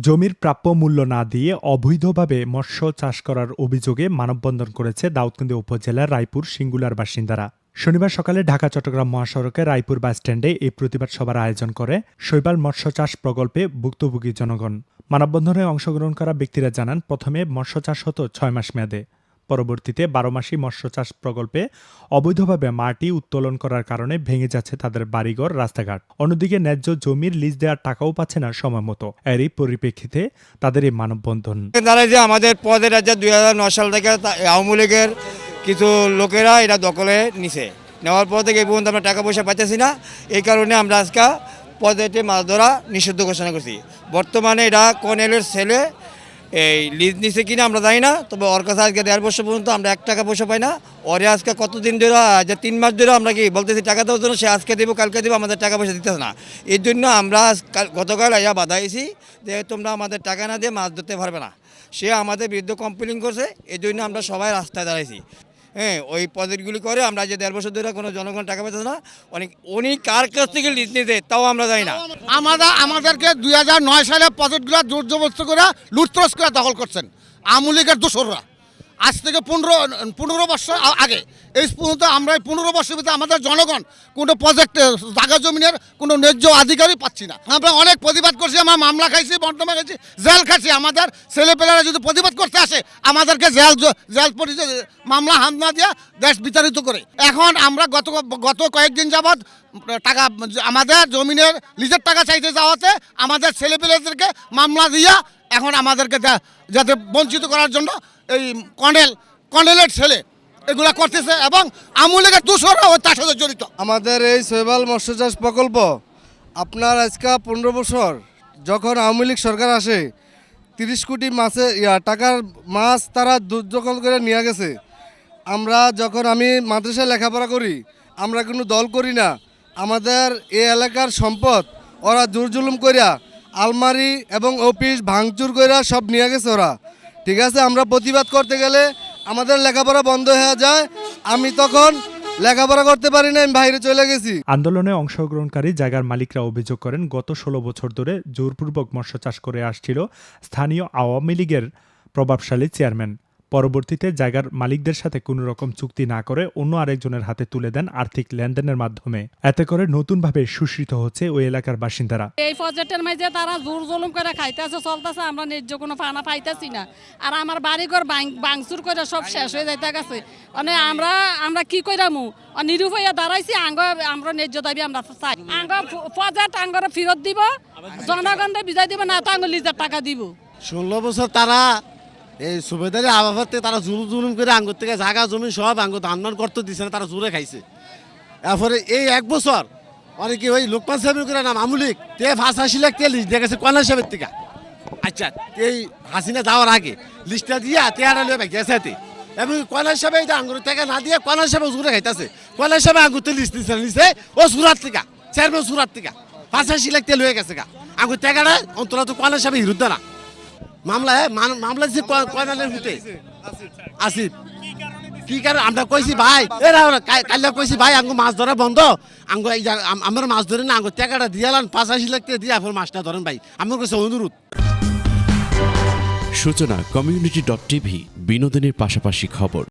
জমির প্রাপ্য মূল্য না দিয়ে অবৈধভাবে মৎস্য চাষ করার অভিযোগে মানববন্ধন করেছে দাউদকান্দি উপজেলার রায়পুর সিঙ্গুলার বাসিন্দারা। শনিবার সকালে ঢাকা, চট্টগ্রাম মহাসড়কে রায়পুর বাসস্ট্যান্ডে এই প্রতিবাদ সভার আয়োজন করে শৈবাল মৎস্য চাষ প্রকল্পে ভুক্তভোগী জনগণ। মানববন্ধনে অংশগ্রহণ করা ব্যক্তিরা জানান, প্রথমে মৎস্য চাষ হতো ছয় মাস মেয়াদে। পরবর্তীতে বারো মাসি মৎস্য চাষ প্রকল্পে অবৈধভাবে মাটি উত্তোলন করার কারণে ভেঙে যাচ্ছে তাদের বাড়িঘর, রাস্তাঘাট। অন্যদিকে ন্যায্য জমির লিজ দেওয়ার টাকাও পাচ্ছে না সময় মতো। এরই পরিপ্রেক্ষিতে তাদের এই মানববন্ধন। দাঁড়ায় যে আমাদের পদের রাজ্যে দুই হাজার নয় সাল থেকে আওয়ামী লীগের কিছু লোকেরা এটা দখলে নিছে। নেওয়ার পর থেকে এই পর্যন্ত আমরা টাকা পয়সা পাইতেছি না। এই কারণে আমরা আজকে পদেতে মাছ ধরা নিষিদ্ধ ঘোষণা করছি। বর্তমানে এটা কর্নেলের ছেলে এই লিজ নিছে কিনা আমরা জানি না, তবে ওর কাছে আজকে দেড় বছর পর্যন্ত আমরা এক টাকা পয়সা পাই না। ওরে আজকে কতদিন ধরে, যে তিন মাস ধরে আমরা কি বলতেছি টাকা দেওয়ার জন্য, সে আজকে দেবো, কালকে দেবো, আমাদের টাকা পয়সা দিতেছে না। এর জন্য আমরা কাল- গতকাল আইয়া বাধাইছি যে তোমরা আমাদের টাকা না দিয়ে মাছ ধরতে পারবে না। সে আমাদের বিরুদ্ধে কমপ্লেন করছে, এই জন্য আমরা সবাই রাস্তায় দাঁড়াইছি। হ্যাঁ ওই পদেরগুলি করে আমরা যে দেড় বছর ধরে কোনো জনগণ টাকা পেতে না, অনেক উনি কার কাছ থেকে লিজ নিতে তাও আমরা জানি না। আমাদের আমাদেরকে দুই হাজার নয় সালে পদেটগুলো জোর জবরদস্ত করে লুটতরস করে দখল করছেন। আমলিগের লীগের দোসররা। আজ থেকে পনেরো পনেরো বছর আগে। এই পর্যন্ত আমরা পনেরো বছর ভিতরে আমাদের জনগণ কোনো প্রজেক্ট জায়গা জমিনের কোনো ন্যায্য অধিকারই পাচ্ছি না। আমরা অনেক প্রতিবাদ করছি, আমরা মামলা খাইছি বর্তমান খাইছি, জেল খাইছি। আমাদের ছেলেপেলেরা যদি প্রতিবাদ করতে আসে, আমাদেরকে জেল জেল মামলা হামলা দিয়ে দেশ বিতাড়িত করে। এখন আমরা গত গত কয়েকদিন যাবৎ টাকা, আমাদের জমিনের লিজের টাকা চাইতে যাওয়াতে আমাদের ছেলেপেলেদেরকে মামলা দিয়া এখন আমাদেরকে যাতে বঞ্চিত করার জন্য এই কর্নেল, কর্নেলের ছেলে, এগুলা করতেছে এবং আমুলের দুশোরা ও তার সাথে জড়িত। আমাদের এই শৈবাল মৎস্য চাষ প্রকল্প, আপনার আজকে পনেরো বছর, যখন আওয়ামী লীগ সরকার আসে, তিরিশ কোটি মাছে টাকার মাছ তারা দুর্দখল করে নিয়ে গেছে। আমরা যখন আমি মাদ্রাসায় লেখাপড়া করি, আমরা কোনো দল করি না। আমাদের এই এলাকার সম্পদ, ওরা জুলুম করিয়া আলমারি এবং অফিস ভাঙচুর কইরা সব নিয়ে গেছে ওরা। ঠিক আছে, আমরা প্রতিবাদ করতে গেলে আমাদের লেখাপড়া বন্ধ হয়ে যায়। আমি তখন লেখাপড়া করতে পারি না আমি বাইরে চলে গেছি। আন্দোলনে অংশগ্রহণকারী জায়গার মালিকরা অভিযোগ করেন, গত ষোলো বছর ধরে জোরপূর্বক মৎস্য চাষ করে আসছিল স্থানীয় আওয়ামী লীগের প্রভাবশালী চেয়ারম্যান। পরবর্তীতে জায়গার মালিকদের সাথে কোনো রকম চুক্তি না করে অন্য আরেকজনের হাতে তুলে দেন আর্থিক লেনদেনের মাধ্যমে। এতে করে নতুনভাবে সুশ্রিত হচ্ছে ওই এলাকার বাসিন্দারা। এই প্রজেক্টের মাঝে তারা জোর জুলুম করে খাইতেছে চলতেছে আমরা ন্যায্য কোনো ফানা পাইতেছি না। আর আমার বাড়িঘর বাংচুর করে সব শেষ হয়ে যাইতে গেছে। মানে আমরা আমরা কি কইরামু? নিরুপাইয়া দাঁড়াইছি আঙ্গ আমরা ন্যায্য দাবি আমরা চাই। আঙ্গ প্রজেক্ট আঙ্গর ফেরত দিব জনগণকে বিজাই দিব না তো আঙ্গ লিজার টাকা দিব। ষোলো বছর তারা এই সুবেদারি আবহাওয়াতে তারা জুলুম জুলুম করে আঙ্গুর থেকে জায়গা জমি সব আঙ্গুর ধান করতে দিছে না তারা জুড়ে খাইছে। এরপরে এই এক বছর অনেকে ওই লোকমান সাহেবের করে নাম আমুলিক তে ফাঁস হাসি লাখ তে লিস্ট দিয়ে গেছে কয়লা সাহেবের থেকে। আচ্ছা। এই হাসিনা যাওয়ার আগে লিস্টটা দিয়া তে আড়া লয়ে গেছে হাতে। এবং কয়লা সাহেব এই আঙ্গুর থেকে না দিয়ে কয়লা সাহেব জুড়ে খাইতেছে। কয়লা সাহেব আঙ্গুরতে লিস্ট দিচ্ছে নিছে ও সুরাত থেকে চেয়ারম্যান সুরাত থেকে ফাঁস হাসি লাখ তে লয়ে গেছে গা। আঙ্গুর টাকাটা অন্তরা তো কয়লা সাহেব হিরুদ্দ না। মামলা হ্যাঁ মামলা দিচ্ছে কয়- মাসের ভিতরে? আসিফ। কি কারণ? আমরা কইছি, ভাই এরা কাল্লা কইছি, ভাই আঙ্গু মাছ ধরা বন্ধ। আঙ্গু আমার মাছ ধরে না আঙ্গু টাকাটা দিয়ালান পাঁচ আশি লাখ টাকা দিয়ে আপনার মাছটা ধরেন, ভাই। আমার কাছে অনুরোধ। সূচনা, কমিউনিটি ডট টিভি, বিনোদনের পাশাপাশি খবর।